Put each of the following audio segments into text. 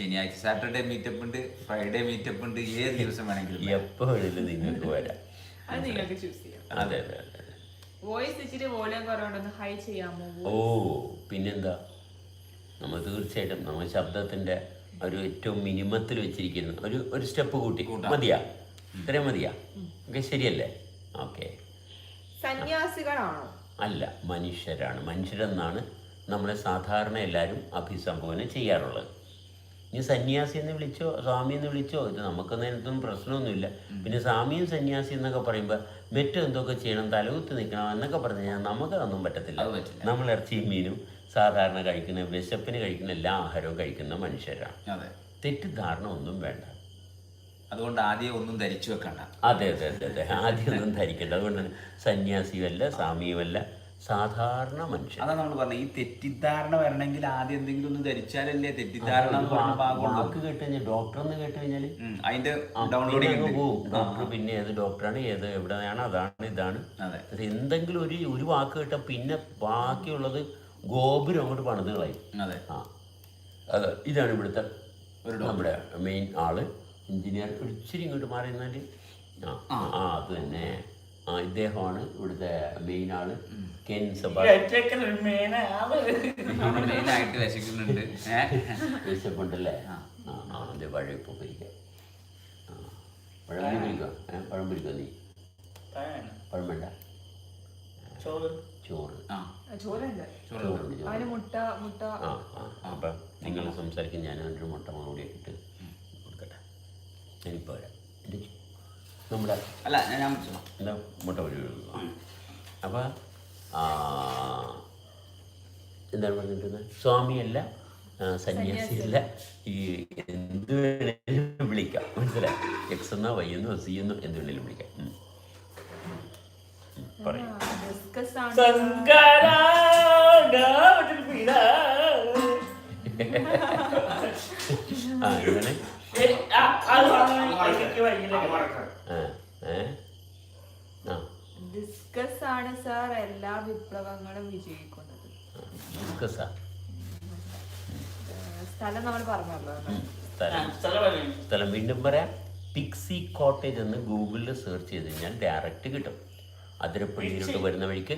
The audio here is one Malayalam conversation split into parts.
ശനിയാഴ്ച സാറ്റർഡേ മീറ്റപ്പ് ഉണ്ട് ഫ്രൈഡേ മീറ്റപ്പ് ഉണ്ട് ഏത് ദിവസം വേണമെങ്കിലും എപ്പോ വേണമെങ്കിലും നിങ്ങൾക്ക് വരാം? അത് നിങ്ങൾക്ക് ചൂസ് ചെയ്യാം. അതെ അതെ അതെ അതെ. വോയിസ് ഇച്ചിരി വോളിയം കുറവുണ്ടെന്ന് ഹൈ ചെയ്യാമോ ഓ പിന്നെന്താ? നമ്മൾ തീർച്ചയായിട്ടും നമ്മൾ ശബ്ദത്തിന്റെ ഒരു ഏറ്റവും മിനിമത്തിൽ വെച്ചിരിക്കുന്നു ഒരു ഒരു സ്റ്റെപ്പ് കൂട്ടി. മതിയാ. ഇത്രയും മതിയാ. ഓക്കെ ശരിയല്ലേ? ഓക്കെ. സന്യാസികളാണോ? അല്ല മനുഷ്യരാണ്. മനുഷ്യരെന്നാണ് നമ്മളെ സാധാരണ എല്ലാവരും അഭിസംബോധന ചെയ്യാറുള്ളത്. ഇനി സന്യാസി എന്ന് വിളിച്ചോ സ്വാമി എന്ന് വിളിച്ചോ ഇത് നമുക്കൊന്നും അതിനകത്തൊന്നും പ്രശ്നമൊന്നുമില്ല. പിന്നെ സ്വാമിയും സന്യാസി എന്നൊക്കെ പറയുമ്പോൾ മറ്റും എന്തൊക്കെ ചെയ്യണം തലകുത്തി നിൽക്കണം എന്നൊക്കെ പറഞ്ഞു കഴിഞ്ഞാൽ നമുക്ക് അതൊന്നും പറ്റത്തില്ല. നമ്മൾ ഇറച്ചിയും മീനും സാധാരണ കഴിക്കുന്ന വിശപ്പിന് കഴിക്കുന്ന എല്ലാ ആഹാരവും കഴിക്കുന്ന മനുഷ്യരാണ്. തെറ്റിദ്ധാരണ ഒന്നും വേണ്ട. അതുകൊണ്ട് ആദ്യം ഒന്നും ധരിച്ചു വെക്കണ്ട. അതെ അതെ അതെ അതെ. ആദ്യം ഒന്നും ധരിക്കണ്ട. അതുകൊണ്ട് തന്നെ സന്യാസിയുമല്ല സ്വാമിയുമല്ല സാധാരണ മനുഷ്യൻ. അതാണ് നമ്മൾ പറഞ്ഞത് ഈ തെറ്റിദ്ധാരണ വരണമെങ്കിൽ ആദ്യം എന്തെങ്കിലും ഒന്ന് ധരിച്ചാലല്ലേ തെറ്റിദ്ധാരണ എന്ന് പറഞ്ഞ ഭാഗമുള്ളൂ. വാക്ക് കേട്ട് കഴിഞ്ഞാൽ ഡോക്ടർ എന്ന് കേട്ട് കഴിഞ്ഞാൽ അതിന്റെ ഡൗൺലോഡിംഗ് ഡോക്ടർ പിന്നെ ഏത് ഡോക്ടറാണ് ഏത് എവിടെയാണ് അതാണ് ഇതാണ്. അതെ. എന്തെങ്കിലും ഒരു ഒരു വാക്ക് കേട്ടാൽ പിന്നെ ബാക്കിയുള്ളത് ഗോപുരം അങ്ങോട്ട് പണിത് കളയും. അതെ. ആ. അത് ഇതാണ് ഇവിടുത്തെ നമ്മുടെ മെയിൻ ആൾ എഞ്ചിനീയർ ഒരിച്ചിരി ഇങ്ങോട്ട് മാറി നിന്നാൽ ആ. ആ അത് തന്നെ. ആ ഇദ്ദേഹമാണ് ഇവിടുത്തെ മെയിൻ ആൾ. കെൻ മെയിനായിട്ട് വിശക്കുന്നുണ്ട്. വിശപ്പുണ്ടല്ലേ? ആ. അതെ പഴം പിരിക്കാം പഴം പിരിക്കുക ഏ പഴം പിരിക്കുക നീ? പഴം വേണ്ട. ചോറ്. ചോറ്. അതിന് മുട്ട മുട്ട. ആ ആ അപ്പം നിങ്ങൾ സംസാരിക്കും. ഞാൻ മുട്ട മറുപടിയൊക്കെ ഇട്ട് കൊടുക്കട്ടെ. എന്റെ ചു- നമ്മുടെ അല്ല ഞാൻ. എന്താ മുട്ട പൊരി അപ്പം എന്താണ് പറഞ്ഞിട്ടുള്ളത് സ്വാമിയല്ല സന്യാസിയല്ല ഈ എന്ത് വേണേലും വിളിക്കാം മനസ്സിലായി എക്സ് എന്നോ വൈ എന്നോ സി എന്നോ എന്ത് വേണേലും വിളിക്കാം പറയാം ആ ഇങ്ങനെ ആ ഏ ആ ആണ് സാർ എല്ലാ വിപ്ലവങ്ങളും വിജയിക്കുന്നത്. സ്ഥലം നമ്മൾ പറഞ്ഞല്ലോ. സ്ഥലം. സ്ഥലം വീണ്ടും പറയാം. പിക്സി കോട്ടേജ് എന്ന് ഗൂഗിളിൽ സെർച്ച് ചെയ്ത് കഴിഞ്ഞാൽ ഡയറക്റ്റ് കിട്ടും. അതിരപ്പള്ളിയിലോട്ട് വരുന്ന വഴിക്ക്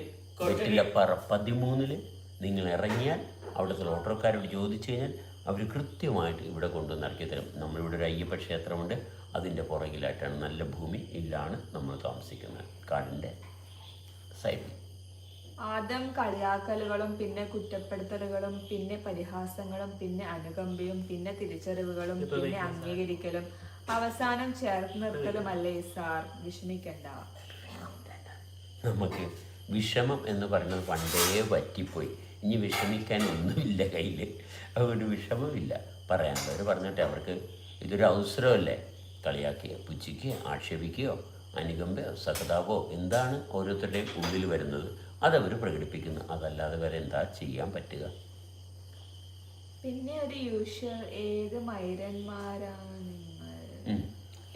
വെറ്റിലപ്പാറ പതിമൂന്നിൽ നിങ്ങൾ ഇറങ്ങിയാൽ അവിടുത്തെ ഓട്ടോക്കാരോട് ചോദിച്ചു കഴിഞ്ഞാൽ അവർ കൃത്യമായിട്ട് ഇവിടെ കൊണ്ടുവന്ന് ഇറക്കി തരും. നമ്മളിവിടെ ഒരു അയ്യപ്പ ക്ഷേത്രമുണ്ട്. അതിന്റെ പുറകിലായിട്ടാണ് നല്ല ഭൂമി ഇല്ലാണ് നമ്മൾ താമസിക്കുന്നത്. കാടിന്റെ സൈഡിൽ ആദ്യം കളിയാക്കലുകളും പിന്നെ കുറ്റപ്പെടുത്തലുകളും പിന്നെ പരിഹാസങ്ങളും പിന്നെ അനുകമ്പയും പിന്നെ തിരിച്ചറിവുകളും പിന്നെ അംഗീകരിക്കലും അവസാനം ചേർത്ത് നിർത്തലുമല്ലേ സാർ? വിഷമിക്കണ്ട. നമുക്ക് വിഷമം എന്ന് പറയുന്നത് പണ്ടേ പറ്റിപ്പോയി. ഇനി വിഷമിക്കാൻ ഒന്നുമില്ല കയ്യിൽ അതുകൊണ്ട് വിഷമമില്ല. പറയാനുള്ളവർ പറഞ്ഞിട്ട് അവർക്ക് ഇതൊരു അവസരമല്ലേ? കളിയാക്കുകയോ പുച്ഛിക്കുകയോ ആക്ഷേപിക്കുകയോ അനുകമ്പയോ സഹതാപോ എന്താണ് ഓരോരുത്തരുടെയും ഉള്ളിൽ വരുന്നത് അതവർ പ്രകടിപ്പിക്കുന്നു. അതല്ലാതെ വരെ എന്താ ചെയ്യാൻ പറ്റുക? പിന്നെ ഒരു യൂഷ്വൽ ഏത് മൈരന്മാരാണ് നിങ്ങൾ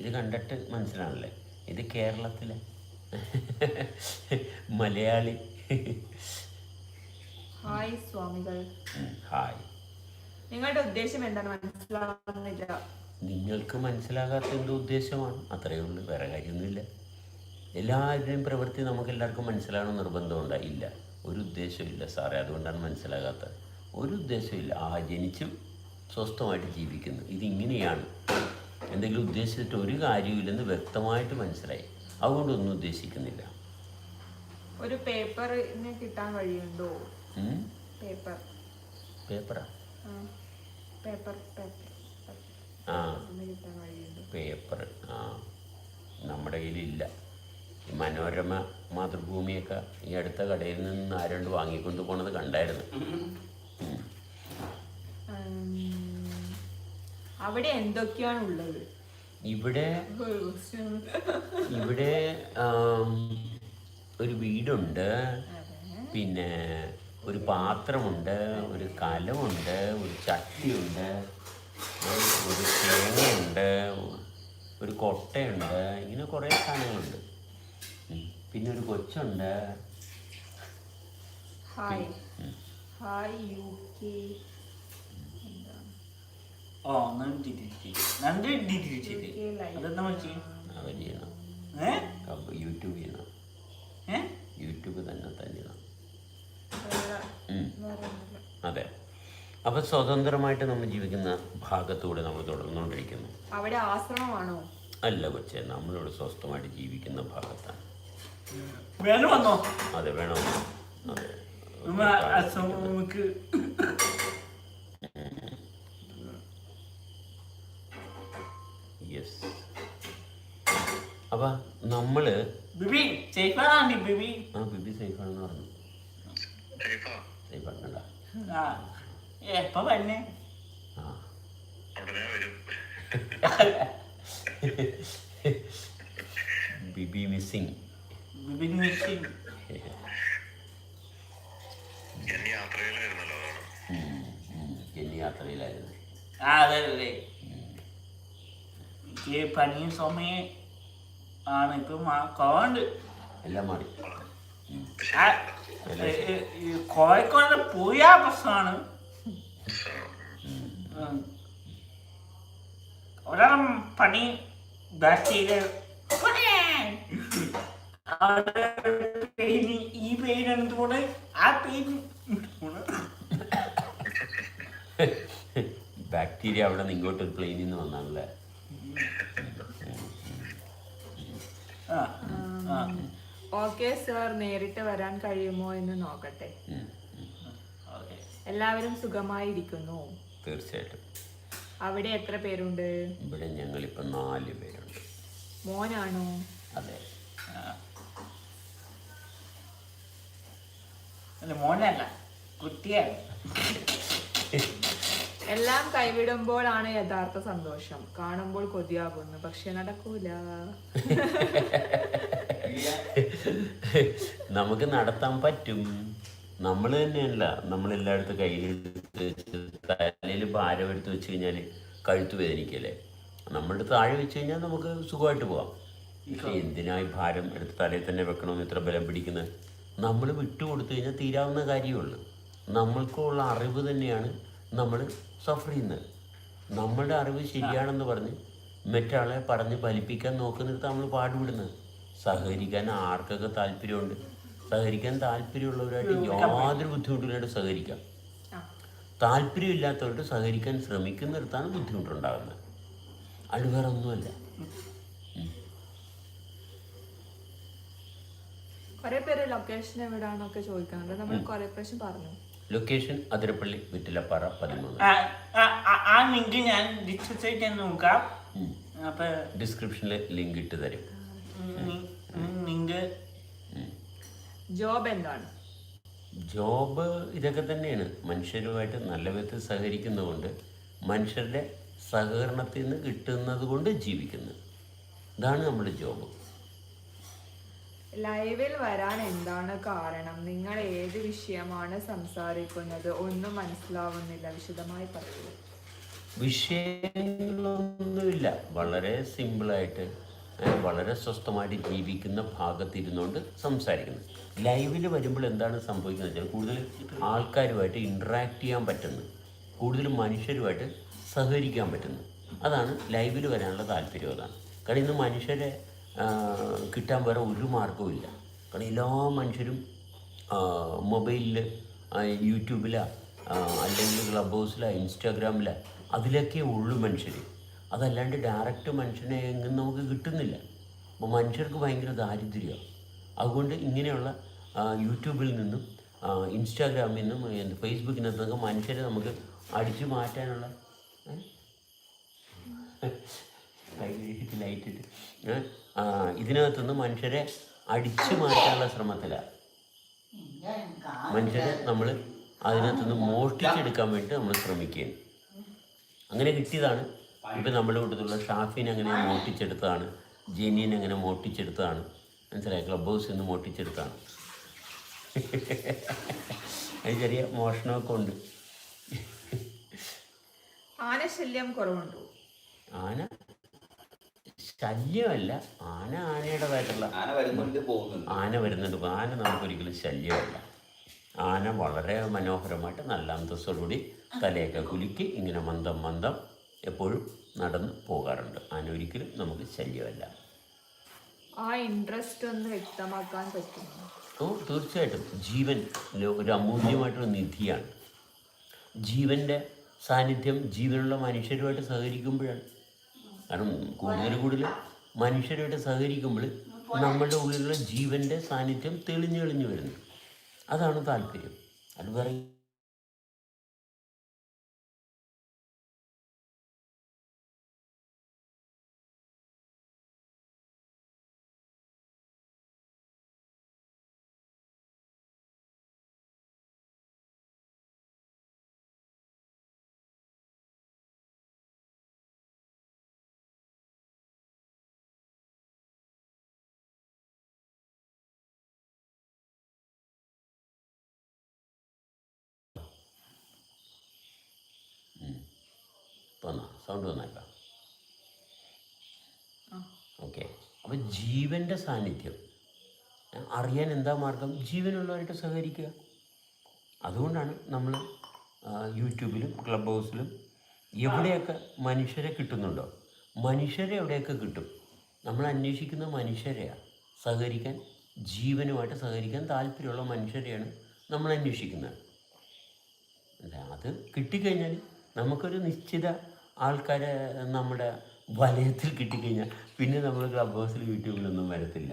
ഇത് കണ്ടിട്ട് മനസ്സിലാണല്ലേ? ഇത് കേരളത്തിലെ മലയാളി. ഹായ് സ്വാമികൾ. ഹായ്. നിങ്ങളുടെ ഉദ്ദേശം എന്താണ്? മനസ്സിലാവുന്നില്ല. നിങ്ങൾക്ക് മനസ്സിലാകാത്ത എന്തോ ഉദ്ദേശമാണ്. അത്രയേ ഉള്ളൂ വേറെ കാര്യമൊന്നുമില്ല. എല്ലാവരുടെയും പ്രവൃത്തി നമുക്ക് എല്ലാവർക്കും മനസ്സിലാകണം നിർബന്ധമുണ്ടോ ഇല്ല ഒരു ഉദ്ദേശമില്ല സാറേ അതുകൊണ്ടാണ് മനസ്സിലാകാത്തത്. ഒരു ഉദ്ദേശമില്ല ആ ജനിച്ചും സ്വസ്ഥമായിട്ട് ജീവിക്കുന്നു. ഇതിങ്ങനെയാണ്. എന്തെങ്കിലും ഉദ്ദേശിച്ചിട്ട് ഒരു കാര്യമില്ലെന്ന് വ്യക്തമായിട്ട് മനസ്സിലായി. അതുകൊണ്ടൊന്നും ഉദ്ദേശിക്കുന്നില്ല. ഒരു പേപ്പറിന് കിട്ടാൻ വഴിയുണ്ടോ ഉം? പേപ്പർ. പേപ്പറാ? Paper paper. ആ. പേപ്പർ ആ. നമ്മുടെ കയ്യിലില്ല. മനോരമ മാതൃഭൂമിയൊക്കെ ഈ അടുത്ത കടയിൽ നിന്ന് ആരോണ്ട് വാങ്ങിക്കൊണ്ട് പോണത് കണ്ടായിരുന്നു. അവിടെ എന്തൊക്കെയാണ് ഉള്ളത് ഇവിടെ ഇവിടെ ഒരു വീടുണ്ട്. പിന്നെ ഒരു പാത്രമുണ്ട് ഒരു കലമുണ്ട് ഒരു ചട്ടിയുണ്ട്. ഒരു തേങ്ങയുണ്ട് ഒരു കൊട്ടയുണ്ട് ഇങ്ങനെ കുറേ സാധനങ്ങളുണ്ട്. പിന്നെ ഒരു കൊച്ചുണ്ട്. ഹായ് ഹായ് യു കെ ഓ നന്ദി ഡിഗ്രി നന്ദി തിരിച്ചിട്ട് അതെന്താ ചെയ്യണം. ഏ? യൂട്യൂബ് ചെയ്യണം ഏ യൂട്യൂബ് തന്നെ തന്നെയാണ് വേറെ ഉം. വേറെ ഒന്നുമില്ല. അതെ അപ്പോൾ സ്വതന്ത്രമായിട്ട് നമ്മൾ ജീവിക്കുന്ന ഭാഗത്തൂടെ നമ്മൾ തുടർന്നുകൊണ്ടിരിക്കുന്നു. അവിടെ ആശ്രമമാണോ? അല്ല കൊച്ചെ നമ്മളിവിടെ സ്വസ്ഥമായിട്ട് ജീവിക്കുന്ന ഭാഗത്താണ്. വേണം വന്നോ. അതെ വേണം. അതെ. നമ്മ അസമക്ക് യെസ് അപ്പം നമ്മൾ ബിബി സേഫാണി ബിബി? ആ ബിബി സേഫാണെന്ന് പറഞ്ഞു. സേഫാണ് കണ്ട ആ. എപ്പ വന്നെ ആ. ബിബി മിസ്സിങ്. ബിബി മിസ്സി എന്നീ യാത്രയിലായിരുന്നു. ആ അതെ അതെ. എനിക്ക് പനിയും സമയം ആണ്. ഇപ്പൊ എല്ലാം മാറി. കോഴിക്കോട് പോയാ പ്രശ്നമാണ്. ഒരാളും പണി ബാക്ടീരിയ പെയിൻ ഈ പെയിൻ എന്തുകൊണ്ട് ആ പെയിൻ ബാക്ടീരിയ അവിടെ നിന്ന് ഇങ്ങോട്ട് പ്ലെയിനിൽ നിന്ന് വന്നാണല്ലേ? ആ ആ ഓക്കെ സർ നേരിട്ട് വരാൻ കഴിയുമോ എന്ന് നോക്കട്ടെ. എല്ലാവരും സുഖമായിരിക്കുന്നു. തീർച്ചയായിട്ടും. അവിടെ എത്ര പേരുണ്ട്? ഇവിടെ ഞങ്ങൾ ഇപ്പൊ നാല് പേരുണ്ട്. മോനാണോ? അതെ. അല്ല മോനല്ല കുട്ടിയാണ്. എല്ലാം കൈവിടുമ്പോഴാണ് യഥാർത്ഥ സന്തോഷം. കാണുമ്പോൾ കൊതിയാകുന്നു പക്ഷെ നടക്കൂല. നമുക്ക് നടത്താൻ പറ്റും. നമ്മൾ തന്നെയല്ല. നമ്മൾ എല്ലായിടത്തും കയ്യിൽ തലയിൽ ഭാരം എടുത്ത് വെച്ച് കഴിഞ്ഞാൽ കഴുത്ത് വേദനിക്കല്ലേ? നമ്മളുടെ താഴെ വെച്ച് കഴിഞ്ഞാൽ നമുക്ക് സുഖമായിട്ട് പോവാം പക്ഷേ എന്തിനായി ഭാരം എടുത്ത് തലയിൽ തന്നെ വെക്കണമെന്ന് ഇത്ര ബലം പിടിക്കുന്നത് നമ്മൾ വിട്ടുകൊടുത്തു കഴിഞ്ഞാൽ തീരാവുന്ന കാര്യമുള്ളൂ. നമ്മൾക്കുള്ള അറിവ് തന്നെയാണ് നമ്മൾ സഫർ ചെയ്യുന്നത്. നമ്മളുടെ അറിവ് ശരിയാണെന്ന് പറഞ്ഞ് മറ്റാളെ പറഞ്ഞ് ഫലിപ്പിക്കാൻ നോക്കുന്നിടത്ത് നമ്മൾ പാടുപെടുന്നത്. സഹകരിക്കാൻ ആർക്കൊക്കെ താല്പര്യമുണ്ട്? സഹകരിക്കാൻ താല്പര്യമുള്ളവരായിട്ട് യാതൊരു ബുദ്ധിമുട്ടില്ലാണ്ട് സഹകരിക്കാം. ആ. താല്പര്യമില്ലാത്തവരോട് സഹകരിക്കാൻ ശ്രമിക്കുന്നിടത്താണ് ബുദ്ധിമുട്ടുണ്ടാകുന്നത്. അത് വേറെ ഒന്നുമല്ല കുറെ പേര് ലൊക്കേഷൻ നമ്മൾ കുറെ പ്രാവശ്യം പറഞ്ഞു. ലൊക്കേഷൻ അതിരപ്പള്ളി വിറ്റിലപ്പാറ പതിമൂന്ന്. ആ ലിങ്ക് ഞാൻ നോക്കാം. അപ്പൊ ഡിസ്ക്രിപ്ഷനിൽ ലിങ്ക് ഇട്ട് തരും. ലിങ്ക് ജോബ് എന്താണ്? ജോബ് ഇതൊക്കെ തന്നെയാണ്. മനുഷ്യരുമായിട്ട് നല്ല വിധത്തിൽ സഹകരിക്കുന്നതുകൊണ്ട് മനുഷ്യരുടെ സഹകരണത്തിൽ നിന്ന് കിട്ടുന്നത് കൊണ്ട് ജീവിക്കുന്നു. ഇതാണ് നമ്മുടെ ജോബ് ലൈവിൽ വരാൻ എന്താണ് കാരണം? നിങ്ങൾ ഏത് വിഷയമാണ് സംസാരിക്കുന്നത്? ഒന്നും മനസ്സിലാവുന്നില്ല. വിശദമായി പറയൂ. വിഷയങ്ങളൊന്നുമില്ല. വളരെ സിമ്പിളായിട്ട് വളരെ സ്വസ്ഥമായിട്ട് ജീവിക്കുന്ന ഭാഗത്തിരുന്നുകൊണ്ട് സംസാരിക്കുന്നത് ലൈവിൽ വരുമ്പോൾ എന്താണ് സംഭവിക്കുന്നത് വെച്ചാൽ കൂടുതൽ ആൾക്കാരുമായിട്ട് ഇൻട്രാക്ട് ചെയ്യാൻ പറ്റുന്നു. കൂടുതൽ മനുഷ്യരുമായിട്ട് സഹകരിക്കാൻ പറ്റുന്നു. അതാണ് ലൈവിൽ വരാനുള്ള താല്പര്യം അതാണ്. കാരണം ഇന്ന് മനുഷ്യരെ കിട്ടാൻ വേറെ ഒരു മാർഗവും ഇല്ല. കാരണം എല്ലാ മനുഷ്യരും മൊബൈലിൽ യൂട്യൂബിലാണ് അല്ലെങ്കിൽ ക്ലബ് ഹൗസിലാണ് ഇൻസ്റ്റാഗ്രാമിലാണ് അതിലൊക്കെ ഉള്ളു മനുഷ്യർ അതല്ലാണ്ട് ഡയറക്റ്റ് മനുഷ്യനെ എങ്ങും നമുക്ക് കിട്ടുന്നില്ല. അപ്പോൾ മനുഷ്യർക്ക് ഭയങ്കര ദാരിദ്ര്യമാണ് അതുകൊണ്ട് ഇങ്ങനെയുള്ള യൂട്യൂബിൽ നിന്നും ഇൻസ്റ്റാഗ്രാമിൽ നിന്നും എന്ത് ഫേസ്ബുക്കിൽ നിന്നൊക്കെ മനുഷ്യരെ നമുക്ക് അടിച്ചു മാറ്റാനുള്ള ലൈറ്റിട്ട് ഇതിനകത്തുനിന്ന് മനുഷ്യരെ അടിച്ചു മാറ്റാനുള്ള ശ്രമത്തിലാണ് മനുഷ്യരെ നമ്മൾ അതിനകത്തുനിന്ന് മോഷ്ടിച്ചെടുക്കാൻ വേണ്ടി നമ്മൾ ശ്രമിക്കുകയാണ്. അങ്ങനെ കിട്ടിയതാണ് ഇപ്പം നമ്മുടെ കൂട്ടത്തിലുള്ള ഷാഫിനെ അങ്ങനെ മോട്ടിച്ചെടുത്തതാണ് ജെനിയൻ അങ്ങനെ മോട്ടിച്ചെടുത്തതാണ് മനസ്സിലായി? ക്ലബ് ഹൗസിൽ നിന്ന് മോട്ടിച്ചെടുത്താണ്. അത് ചെറിയ മോഷണമൊക്കെ ഉണ്ട്. ആനശല്യം കുറവുണ്ടോ? ആന ശല്യമല്ല ആന ആനയുടേതായിട്ടുള്ള ആന വരുന്നുണ്ട് പോകുന്നുണ്ട്. ആന വരുന്നുണ്ട്. ആന നമുക്കൊരിക്കലും ശല്യമല്ല. ആന വളരെ മനോഹരമായിട്ട് നല്ല അന്തസ്സോടുകൂടി തലയൊക്കെ കുലുക്കി ഇങ്ങനെ മന്ദം മന്ദം എപ്പോഴും നടന്ന് പോകാറുണ്ട്. അതിനൊരിക്കലും നമുക്ക് ശല്യമല്ല. ആ ഇൻട്രസ്റ്റ് ഒന്ന് വ്യക്തമാക്കാൻ പറ്റും ഓ തീർച്ചയായിട്ടും. ജീവൻ ഒരു അമൂല്യമായിട്ടൊരു നിധിയാണ്. ജീവന്റെ സാന്നിധ്യം ജീവനുള്ള മനുഷ്യരുമായിട്ട് സഹകരിക്കുമ്പോഴാണ്. കാരണം കൂടുതൽ കൂടുതൽ മനുഷ്യരുമായിട്ട് സഹകരിക്കുമ്പോൾ നമ്മളുടെ ഉള്ളിലുള്ള ജീവന്റെ സാന്നിധ്യം തെളിഞ്ഞു തെളിഞ്ഞു വരുന്നു. അതാണ് താല്പര്യം. അത് വേറെ സൗണ്ട് വന്നേക്കാം. ഓക്കെ. അപ്പം ജീവന്റെ സാന്നിധ്യം. അറിയാൻ എന്താ മാർഗം? ജീവനുള്ളവരായിട്ട് സഹകരിക്കുക. അതുകൊണ്ടാണ് നമ്മൾ യൂട്യൂബിലും ക്ലബ് ഹൗസിലും എവിടെയൊക്കെ മനുഷ്യരെ കിട്ടുന്നുണ്ടോ? മനുഷ്യരെ എവിടെയൊക്കെ കിട്ടും? നമ്മൾ അന്വേഷിക്കുന്ന മനുഷ്യരെയാണ് സഹകരിക്കാൻ ജീവനുമായിട്ട് സഹകരിക്കാൻ താല്പര്യമുള്ള മനുഷ്യരെയാണ് നമ്മൾ അന്വേഷിക്കുന്നത്. അല്ല, അത് കിട്ടിക്കഴിഞ്ഞാൽ നമുക്കൊരു നിശ്ചിത ആൾക്കാരെ നമ്മുടെ വലയത്തിൽ കിട്ടിക്കഴിഞ്ഞാൽ പിന്നെ നമ്മൾ ക്ലബ് ഹൗസിൽ യൂട്യൂബിലൊന്നും വരത്തില്ല.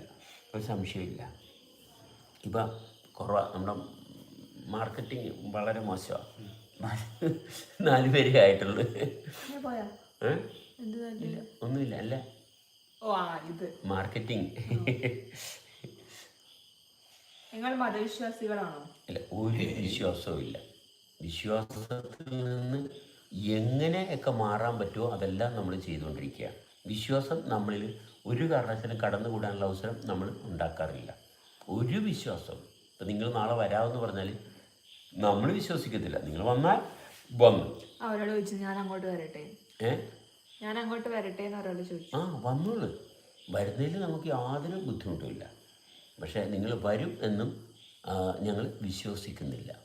ഒരു സംശയമില്ല ഇപ്പം കുറവ നമ്മുടെ മാർക്കറ്റിംഗ് വളരെ മോശമാണ് നാല് പേരേ ആയിട്ടുള്ളൂ. പോയാ? എന്ത് ഇല്ല ഒന്നുമില്ല അല്ല. മാർക്കറ്റിംഗ്. നിങ്ങൾ മതവിശ്വാസികളാണോ? ഇല്ല ഒരു വിശ്വാസവും ഇല്ല വിശ്വാസത്തിൽ നിന്ന് എങ്ങനെയൊക്കെ മാറാൻ പറ്റുമോ അതെല്ലാം നമ്മൾ ചെയ്തുകൊണ്ടിരിക്കുക. വിശ്വാസം നമ്മളിൽ ഒരു കാരണവശാലും കടന്നുകൂടാനുള്ള അവസരം നമ്മൾ ഉണ്ടാക്കാറില്ല. ഒരു വിശ്വാസം ഇപ്പം നിങ്ങൾ നാളെ വരാമെന്ന് പറഞ്ഞാൽ നമ്മൾ വിശ്വസിക്കത്തില്ല. നിങ്ങൾ വന്നാൽ വന്നു. അവരോട് ചോദിച്ചു ഞാൻ അങ്ങോട്ട് വരട്ടെ? ഏ? ഞാൻ അങ്ങോട്ട് വരട്ടെ എന്ന് ഒരാളോട് ചോദിച്ചു. ആ വന്നോളൂ. വരുന്നതിൽ നമുക്ക് യാതൊരു ബുദ്ധിമുട്ടുമില്ല പക്ഷേ നിങ്ങൾ വരും എന്നും ഞങ്ങൾ വിശ്വസിക്കുന്നില്ല.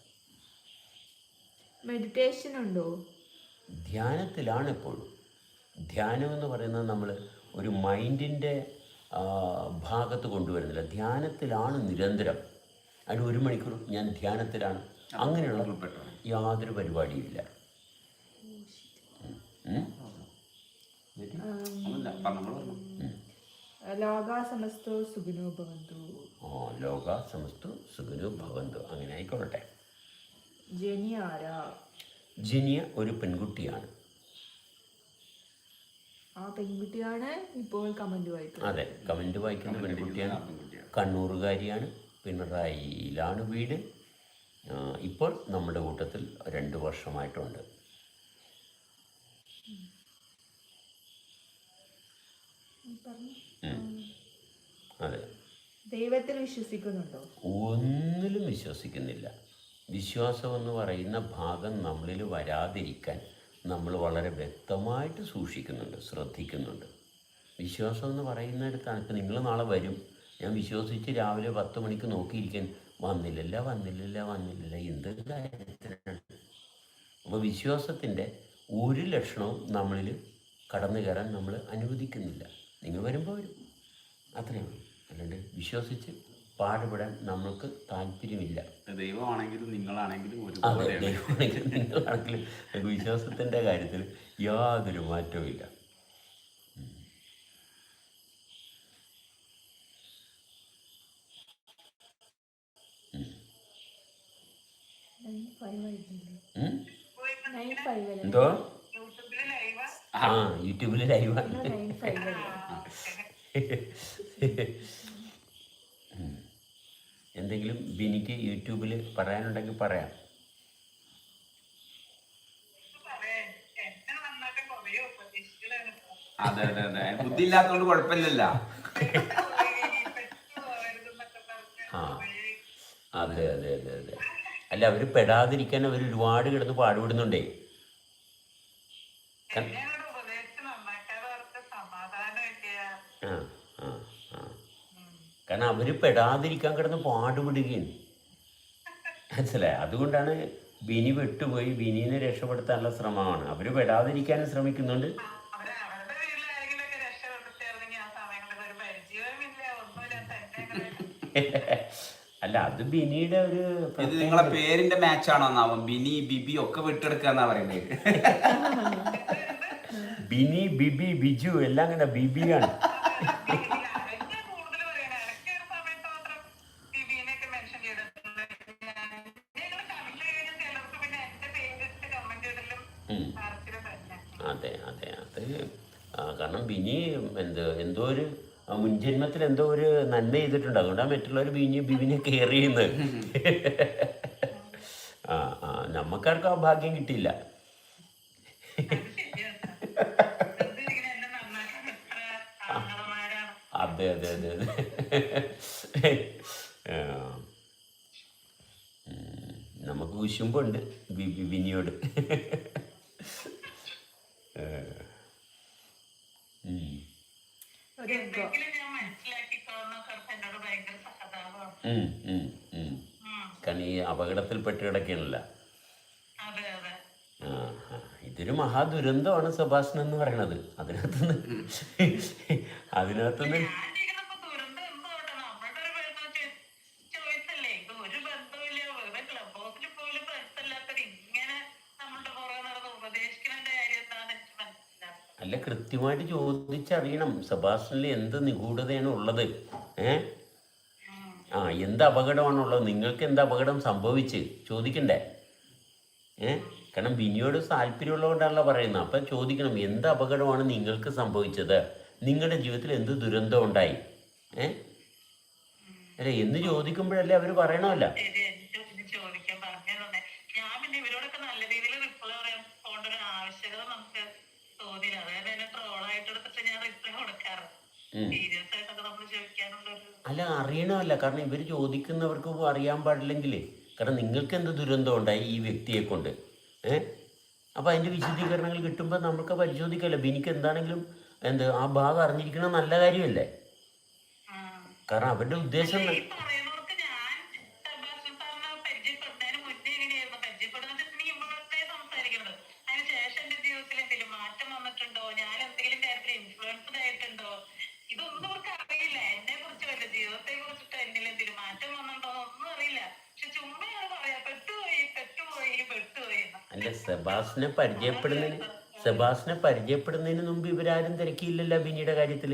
മെഡിറ്റേഷൻ ഉണ്ടോ? ധ്യാനത്തിലാണ് എപ്പോഴും ധ്യാനം എന്ന് പറയുന്നത് നമ്മൾ ഒരു മൈൻഡിന്റെ ഭാഗത്ത് കൊണ്ടുവരുന്നില്ല. ധ്യാനത്തിലാണ് നിരന്തരം. അതിന് ഒരു മണിക്കൂർ ഞാൻ ധ്യാനത്തിലാണ്. അങ്ങനെയുള്ള യാതൊരു പരിപാടിയില്ല ലോകാസമസ്തു സുഖനോ ഭവന്തു. ഭവന്തു. അങ്ങനെ ആയിക്കോട്ടെ ജനി ആരാ ജിനിയ ഒരു പെൺകുട്ടിയാണ്. ആ പെൺകുട്ടിയാണ് ഇപ്പോൾ കമന്റ് വായിക്കുന്നത്. അതെ കമന്റ് വായിക്കുന്ന പെൺകുട്ടിയാണ്. കണ്ണൂറുകാരിയാണ്. പിണറായിയിലാണ് വീട്. ഇപ്പോൾ നമ്മുടെ കൂട്ടത്തിൽ രണ്ട് വർഷമായിട്ടുണ്ട്. അതെ. ദൈവത്തിൽ വിശ്വസിക്കുന്നുണ്ടോ? ഒന്നിലും വിശ്വസിക്കുന്നില്ല. വിശ്വാസം എന്ന് പറയുന്ന ഭാഗം നമ്മളിൽ വരാതിരിക്കാൻ നമ്മൾ വളരെ വ്യക്തമായിട്ട് സൂക്ഷിക്കുന്നുണ്ട് ശ്രദ്ധിക്കുന്നുണ്ട്. വിശ്വാസം എന്ന് പറയുന്നിടത്താണ് ഇപ്പം നിങ്ങൾ നാളെ വരും. ഞാൻ വിശ്വസിച്ച് രാവിലെ പത്ത് മണിക്ക് നോക്കിയിരിക്കാൻ വന്നില്ലല്ല വന്നില്ലല്ല വന്നില്ലല്ല എന്ത് കാര്യത്തിനാണ്? അപ്പോൾ വിശ്വാസത്തിന്റെ ഒരു ലക്ഷണവും നമ്മളിൽ കടന്നു കയറാൻ നമ്മൾ അനുവദിക്കുന്നില്ല. നിങ്ങൾ വരുമ്പോൾ വരും. അത്രയാണ് അല്ലാണ്ട് വിശ്വസിച്ച് പാടുപെടാൻ നമ്മൾക്ക് താല്പര്യമില്ല. ദൈവമാണെങ്കിലും നിങ്ങളാണെങ്കിലും അതെ ദൈവമാണെങ്കിലും നിങ്ങളാണെങ്കിലും വിശ്വാസത്തിന്റെ കാര്യത്തിൽ യാതൊരു മാറ്റവുമില്ല. എന്തോ? ആ യൂട്യൂബിൽ ലൈവാണ്. എന്തെങ്കിലും ബിനിക്ക് യൂട്യൂബിൽ പറയാനുണ്ടെങ്കിൽ പറയാം. അതെ അതെ അതെ. ബുദ്ധി ഇല്ലാത്തതുകൊണ്ട് കുഴപ്പമില്ലല്ല. ആ. അതെ അതെ അതെ അതെ. അല്ല അവർ പെടാതിരിക്കാൻ അവർ ഒരുപാട് കിടന്ന് പാടുപെടുന്നുണ്ടേ കൺ- ആ ആ ആ കാരണം അവർ പെടാതിരിക്കാൻ കിടന്ന് പാടുപെടുകയാണ് മനസ്സിലായി അതുകൊണ്ടാണ് ബിനി വിട്ടുപോയി ബിനിനെ രക്ഷപ്പെടുത്താനുള്ള ശ്രമമാണ് അവർ പെടാതിരിക്കാനും ശ്രമിക്കുന്നുണ്ട് അല്ല അത് ബിനിയുടെ ഒരു ഇത് നിങ്ങളെ പേരിന്റെ മാച്ച് ആണോ എന്നാവും ബിനി ബിബി ഒക്കെ വിട്ടെടുക്കാന്നാ പറയുന്നത് ബിനി ബിബി ബിജു എല്ലാം കണ്ട ബിബിയാണ് മുൻജന്മത്തിൽ എന്തോ ഒരു നന്മ ചെയ്തിട്ടുണ്ട്. അതുകൊണ്ടാണ് മറ്റുള്ളവർ ബീഞ്ഞ് ബിബിനെ കെയർ ചെയ്യുന്നത് ആ ആ നമുക്കാർക്കും ആ ഭാഗ്യം കിട്ടിയില്ല. അതെ അതെ അതെ അതെ. നമുക്ക് കുശുമ്പുണ്ട് ബി- ബി- ഏ. ഉം. ഒരു കാരണം ഈ അപകടത്തിൽപ്പെട്ട് കിടക്കണല്ല. ഇതൊരു മഹാദുരന്തമാണ് സെബാസ്റ്റ്യൻ എന്ന് പറയണത്. അതിനകത്തുനിന്ന് അതിനകത്തുനിന്ന് അല്ലേ? കൃത്യമായിട്ട് ചോദിച്ചറിയണം. സെബാസ്റ്റ്യനിൽ എന്ത് നിഗൂഢതയാണ് ഉള്ളത്? ഏ? ആ എന്ത് അപകടമാണുള്ളത്? നിങ്ങൾക്ക് എന്ത് അപകടം സംഭവിച്ച്? ചോദിക്കണ്ടേ? ഏ? കാരണം ബിനിയോട് താല്പര്യമുള്ളതുകൊണ്ടാണല്ലോ പറയുന്നത്. അപ്പം ചോദിക്കണം എന്ത് അപകടമാണ് നിങ്ങൾക്ക് സംഭവിച്ചത്? നിങ്ങളുടെ ജീവിതത്തിൽ എന്ത് ദുരന്തം ഉണ്ടായി? ഏ? അല്ല എന്ന് ചോദിക്കുമ്പോഴല്ലേ അവർ പറയണമല്ല. ആവശ്യകത നമുക്ക് തോന്നിയില്ല. അതായത് എന്നെ ട്രോളായിട്ട് എടുത്തിട്ട് ഞാൻ റിപ്ലൈ കൊടുക്കാറ്. അല്ല അറിയണമല്ല. കാരണം ഇവർ ചോദിക്കുന്നവർക്ക് അറിയാൻ പാടില്ലെങ്കിലേ. കാരണം നിങ്ങൾക്ക് എന്ത് ദുരന്തം ഉണ്ടായി ഈ വ്യക്തിയെ കൊണ്ട്? ഏ? അപ്പോൾ അതിന്റെ വിശദീകരണങ്ങൾ കിട്ടുമ്പോൾ നമുക്ക് പരിശോധിക്കാമല്ലോ എനിക്ക് എന്താണെങ്കിലും എന്ത് ആ ഭാഗം അറിഞ്ഞിരിക്കണം നല്ല കാര്യമല്ലേ? കാരണം അവരുടെ ഉദ്ദേശം ഈ പറയുന്നവർക്ക് ഞാൻ സെബാസ്റ്റ്യൻ സാറിനെ പരിചയപ്പെടുന്നതിന് മുന്നേ എങ്ങനെയായിരുന്നു പരിചയപ്പെടുന്നത് നീ ഇവിടുത്തെ സംസാരിക്കുന്നത് അതിന് ശേഷം എന്റെ ജീവിതത്തിൽ എന്തെങ്കിലും മാറ്റം വന്നിട്ടുണ്ടോ ഞാൻ എന്തെങ്കിലും കാര്യത്തിൽ ഇൻഫ്ലുവൻസ്ഡ് ആയിട്ടുണ്ടോ ഇതൊന്നും ഇവർക്ക് അറിയില്ല എന്നെ കുറിച്ചല്ല ജീവിതത്തെ കുറിച്ചിട്ട് എന്നിൽ എന്തെങ്കിലും മാറ്റം വന്നിട്ടുണ്ടോ ഒന്നും അറിയില്ല പക്ഷെ ചുമ്മയാണ് പറയാ പെട്ടുപോയി പെട്ടുപോയി പെട്ടുപോയി എന്ന്. അല്ല സെബാസിനെ പരിചയപ്പെടുന്നതിന് സെബാസിനെ പരിചയപ്പെടുന്നതിന് മുമ്പ് ഇവരാരും തിരക്കിയില്ലല്ലോ ബിനിയുടെ കാര്യത്തിൽ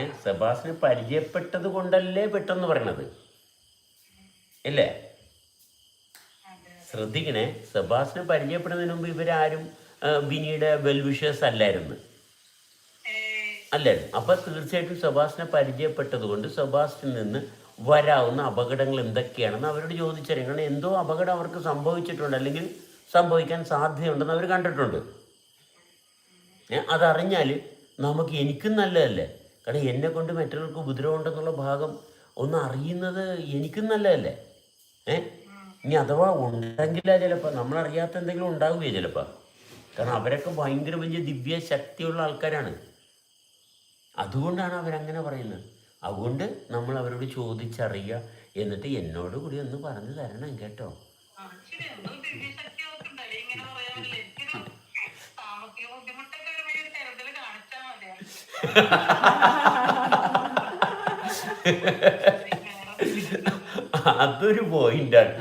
ഏ സെബാസിനെ പരിചയപ്പെട്ടത് കൊണ്ടല്ലേ പെട്ടെന്ന് പറയണത്? അല്ലേ ശ്രദ്ധിക്കണേ സെബാസിനെ പരിചയപ്പെടുന്നതിന് മുമ്പ് ഇവരാരും ബിനിയുടെ വെൽവിഷേഴ്സ് അല്ലായിരുന്നു. അല്ലായിരുന്നു. അപ്പോൾ തീർച്ചയായിട്ടും സെബാസിനെ പരിചയപ്പെട്ടത് കൊണ്ട് സെബാസ്റ്റിൽ നിന്ന് വരാവുന്ന അപകടങ്ങൾ എന്തൊക്കെയാണെന്ന് അവരോട് ചോദിച്ചറിയാം കാരണം എന്തോ അപകടം അവർക്ക് സംഭവിച്ചിട്ടുണ്ട്. അല്ലെങ്കിൽ സംഭവിക്കാൻ സാധ്യതയുണ്ടെന്ന് അവർ കണ്ടിട്ടുണ്ട്. അതറിഞ്ഞാൽ നമുക്ക് എനിക്കും നല്ലതല്ലേ? കാരണം എന്നെ കൊണ്ട് മറ്റുള്ളവർക്ക് ഉപദ്രവം ഉണ്ടെന്നുള്ള ഭാഗം ഒന്ന് അറിയുന്നത് എനിക്കും നല്ലതല്ലേ? ഏ ഇനി അഥവാ ഉണ്ടെങ്കിലാ ചിലപ്പോൾ നമ്മളറിയാത്ത എന്തെങ്കിലും ഉണ്ടാവുകയോ ചിലപ്പോൾ കാരണം അവരൊക്കെ ഭയങ്കര വലിയ ദിവ്യ ശക്തിയുള്ള ആൾക്കാരാണ്. അതുകൊണ്ടാണ് അവരങ്ങനെ പറയുന്നത്. അതുകൊണ്ട് നമ്മൾ അവരോട് ചോദിച്ചറിയുക. എന്നിട്ട് എന്നോട് കൂടി ഒന്ന് പറഞ്ഞു തരണം കേട്ടോ. പറയാനില്ല എനിക്കൊരു സാമ്പത്തിക ബുദ്ധിമുട്ടൊക്കെ കാണിച്ചാൽ അതൊരു പോയിന്റാണ്.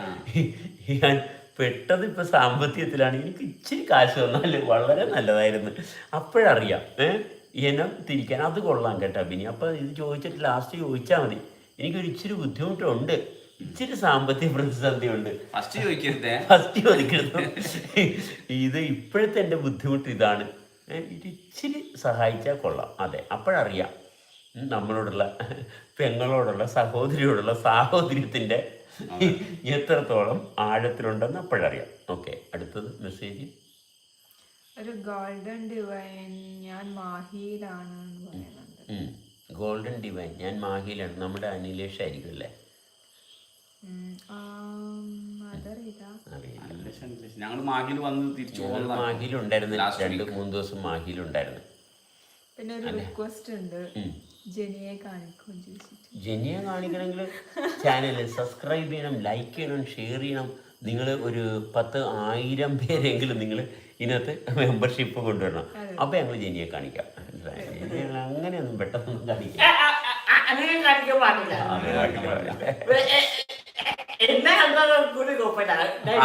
ഞാൻ പെട്ടത് ഇപ്പൊ സാമ്പത്തികത്തിലാണ്. എനിക്ക് ഇച്ചിരി കാശ് വന്നാൽ വളരെ നല്ലതായിരുന്നു. അപ്പോഴറിയാം ഏഹ് ഇനം തിരിക്കാൻ. അത് കൊള്ളാം കേട്ടോ പിന്നെ അപ്പൊ ഇത് ചോദിച്ചിട്ട് ലാസ്റ്റ് ചോദിച്ചാൽ മതി. എനിക്കൊരു ഇച്ചിരി ബുദ്ധിമുട്ടുണ്ട്. ഇച്ചിരി സാമ്പത്തിക പ്രതിസന്ധി ഉണ്ട് ഫസ്റ്റ് ചോദിക്കരുത്. ഫസ്റ്റ് ചോദിക്കരുത്. ഇത് ഇപ്പോഴത്തെ എന്റെ ബുദ്ധിമുട്ട് ഇതാണ്. ഇച്ചിരി സഹായിച്ചാൽ കൊള്ളാം. അതെ അപ്പോഴറിയാം. നമ്മളോടുള്ള പെങ്ങളോടുള്ള സഹോദരിയോടുള്ള സാഹോദര്യത്തിന്റെ എത്രത്തോളം ആഴത്തിലുണ്ടെന്ന് അപ്പോഴറിയാം. ഓക്കെ അടുത്തത് മെസ്സേജ്. ഒരു ഗോൾഡൻ ഡിവൈൻ ഞാൻ മാഹിയിലാണ് എന്ന് പറയുന്നുണ്ട്. ഗോൾഡൻ ഡിവൈൻ ഞാൻ മാഹിയിലാണ്. നമ്മുടെ അനിലേഷ് ആയിരിക്കും അല്ലേ? ഞങ്ങൾ മാഹിയിൽ വന്ന് തിരിച്ചു മാഹിയിലുണ്ടായിരുന്നു. രണ്ട് മൂന്ന് ദിവസം മാഹിയിലുണ്ടായിരുന്നു. പിന്നെ ഒരു റിക്വസ്റ്റ് ഉണ്ട്. ജെനിയെ കാണിക്കും ജെനിയെ കാണിക്കണമെങ്കിൽ ചാനൽ സബ്സ്ക്രൈബ് ചെയ്യണം ലൈക്ക് ചെയ്യണം ഷെയർ ചെയ്യണം. നിങ്ങൾ ഒരു പത്ത് ആയിരം പേരെങ്കിലും നിങ്ങൾ ഇതിനകത്ത് മെമ്പർഷിപ്പ് കൊണ്ടുവരണം. അപ്പോൾ ഞങ്ങൾ ജെനിയെ കാണിക്കാം. അങ്ങനെയൊന്നും പെട്ടെന്നൊന്നും കാണിക്കാം അങ്ങനെ കാണിക്കാൻ പാടില്ല.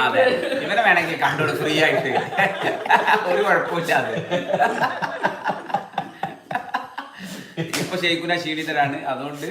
അതെ ഇവനെ വേണമെങ്കിൽ കണ്ടോട് ഫ്രീ ആയിട്ട്. ഒരു കുഴപ്പമില്ല അത് ഇപ്പൊ ശരിക്കുന്ന ക്ഷീണിതരാണ് അതുകൊണ്ട്